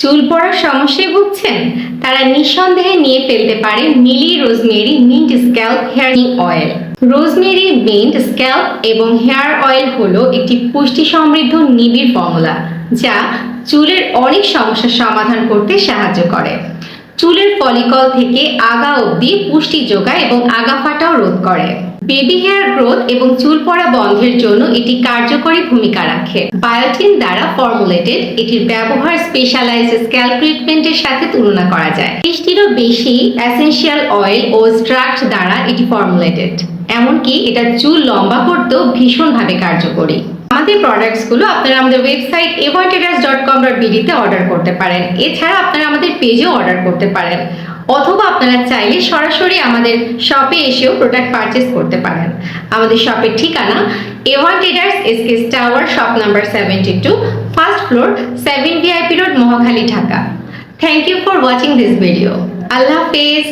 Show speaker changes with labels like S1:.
S1: চুল পড়ার সমস্যায় ভুগছেন? তারা নিঃসন্দেহে নিয়ে ফেলতে পারে মিলি রোজমেরি মিন্ট স্ক্যাল্প হেয়ারিং অয়েল। রোজমেরি মিন্ট স্ক্যাল্প এবং হেয়ার অয়েল হলো একটি পুষ্টি সমৃদ্ধ নিবিড় ফর্মুলা, যা চুলের অনেক সমস্যার সমাধান করতে সাহায্য করে। চুলের ফলিকল থেকে আগা অবধি পুষ্টি যোগায় এবং আগা ফাটাও রোধ করে। বেবি হেয়ার গ্রোথ এবং চুল পড়া বন্ধের জন্য এটি কার্যকরী ভূমিকা রাখে। বায়োটিন দ্বারা ফর্মুলেটেড এটির ব্যবহার স্পেশালাইজড স্ক্যাল ট্রিটমেন্টের সাথে তুলনা করা যায়। বেশি অ্যাসেনশিয়াল অয়েল ও স্ট্রাক্ট দ্বারা এটি ফর্মুলেটেড এমনকি এটা চুল লম্বা করতেও ভীষণভাবে কার্যকরী। আমাদের প্রোডাক্টসগুলো আপনারা আমাদের ওয়েবসাইট এভারটেডাস ডট কম ডট বিডিতে অর্ডার করতে পারেন। এছাড়া আপনারা আমাদের পেজেও অর্ডার করতে পারেন। অথবা আপনারা চাইলে সরাসরি আমাদের শপে এসেও প্রোডাক্ট পারচেস করতে পারেন। আমাদের শপের ঠিকানা A one traders এসকেস tower shop number seventy two first floor seven VIP road Mohakhali, Dhaka. Thank you for watching this video আল্লাহ হাফেজ।